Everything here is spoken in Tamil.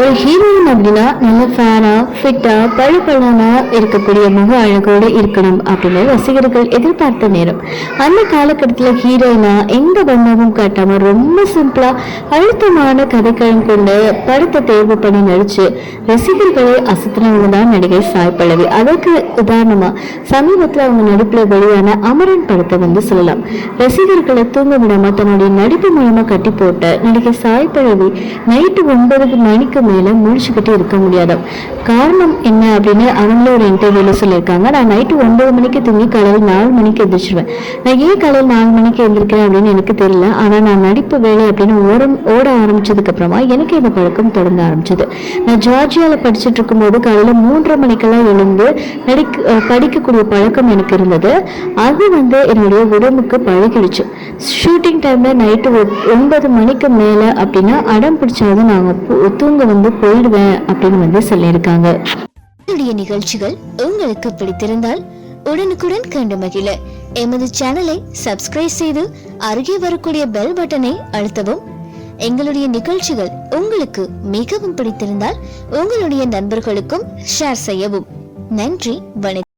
ஒரு ஹீரோயின் அப்படின்னா நல்ல ஃபேனா ஃபிட்டா பழுப்பழனா இருக்கக்கூடிய முக அழகோடு இருக்கணும் அப்படின்னு ரசிகர்கள் எதிர்பார்த்த நேரம். அந்த காலகட்டத்தில் ஹீரோயினா எந்த பந்தமும் காட்டாம ரொம்ப சிம்பிளா அழுத்தமான கதைக்களம் கொண்டு படத்தை தேர்வு பண்ணி நடிச்சு ரசிகர்களை அசத்தினவங்க தான் நடிகை சாய் பல்லவி. அதற்கு உதாரணமா சமீபத்தில் அவங்க நடிப்புல வெளியான அமரன் படத்தை வந்து சொல்லலாம். ரசிகர்களை தூங்க விடாம தன்னுடைய நடிப்பு மூலமா கட்டி போட்ட நடிகை சாய் பல்லவி நைட்டு ஒன்பது மணிக்கு மேல முழிச்சுக்கிட்டு இருக்க முடியாது. காரணம் என்ன அப்படின்னு அவங்களும் ஒரு இன்டர்வியூல சொல்லியிருக்காங்க. நான் நைட்டு ஒன்பது மணிக்கு தூங்கி காலையில் நாலு மணிக்கு எழுந்திரிச்சிருவேன் நான் ஏன் காலையில் நாலு மணிக்கு எழுந்திருக்கிறேன் அப்படின்னு எனக்கு தெரியல. ஆனா நான் நடிப்பு வேலை அப்படின்னு ஓரம் ஓட ஆரம்பிச்சதுக்கு அப்புறமா எனக்கு இந்த பழக்கம் தொடங்க ஆரம்பிச்சது. நான் ஜார்ஜியாவில் படிச்சுட்டு இருக்கும்போது காலையில மூன்றரை மணிக்கெல்லாம் எழுந்து நடிக்க படிக்கக்கூடிய பழக்கம் எனக்கு இருந்தது. அது வந்து என்னுடைய உடம்புக்கு பழகிடுச்சு. ஷூட்டிங் டைம்ல நைட்டு ஒன்பது மணிக்கு மேலே அப்படின்னா அடம் பிடிச்சாவது நாங்க பு- தூங்க வந்து போயிடுவேன் அப்படின்னு வந்து சொல்லியிருக்காங்க. எங்களுடைய நிகழ்ச்சிகள் உங்களுக்கு பிடித்திருந்தால் உடனுக்குடன் கண்டு மகிழ. எமது சேனலை சப்ஸ்கிரைப் செய்து அருகே வரக்கூடிய பெல் பட்டனை அழுத்தவும். எங்களுடைய நிகழ்ச்சிகள் உங்களுக்கு மிகவும் பிடித்திருந்தால் உங்களுடைய நண்பர்களுக்கும் ஷேர் செய்யவும். நன்றி வணக்கம்.